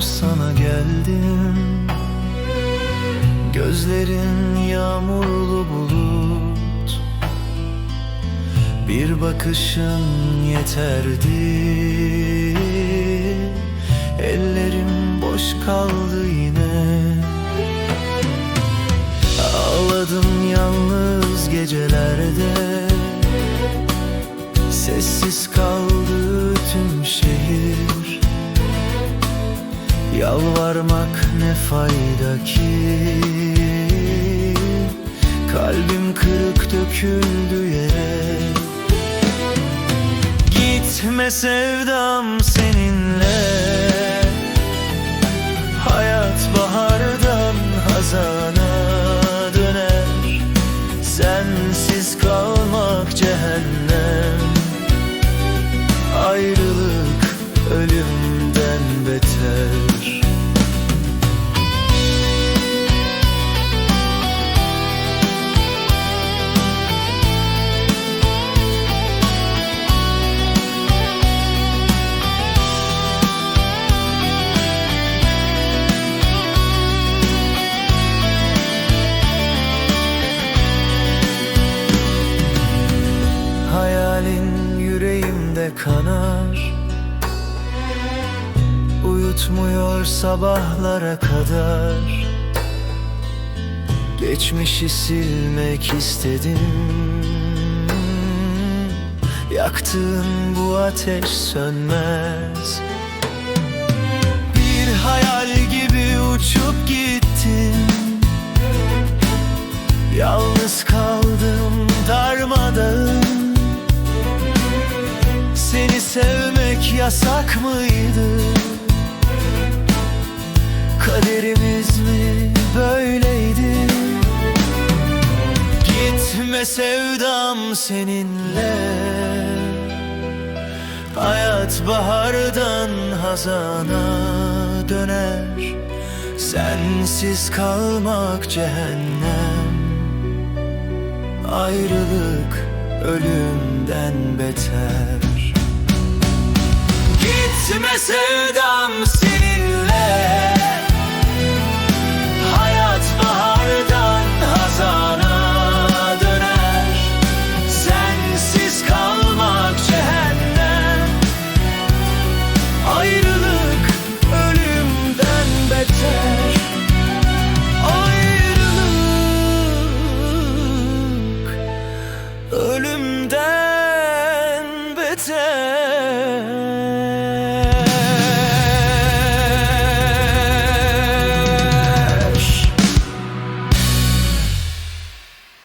sana geldim. Gözlerin yağmurlu bulut. Bir bakışın yeterdi. Ellerim boş kaldı yine. Ağladım yalnız gecelerde. Sessiz kaldı Yalvarmak ne fayda ki? Kalbim kırık döküldü yere. Gitme sevdam seninle. Hayat bahardan hazana yüreğimde kanar. Uyutmuyor sabahlara kadar. Geçmişi silmek istedim. Yaktığın bu ateş sönmez. Bir hayal gibi uçup yasak mıydı? Kaderimiz mi böyleydi? Gitme sevdam seninle Hayat bahardan hazana döner Sensiz kalmak cehennem Ayrılık ölümden beter Gitme sevdam seninle. Hayat bahardan hazana döner. Sensiz kalmak cehennem. Ayrılık ölümden beter. Ayrılık ölümden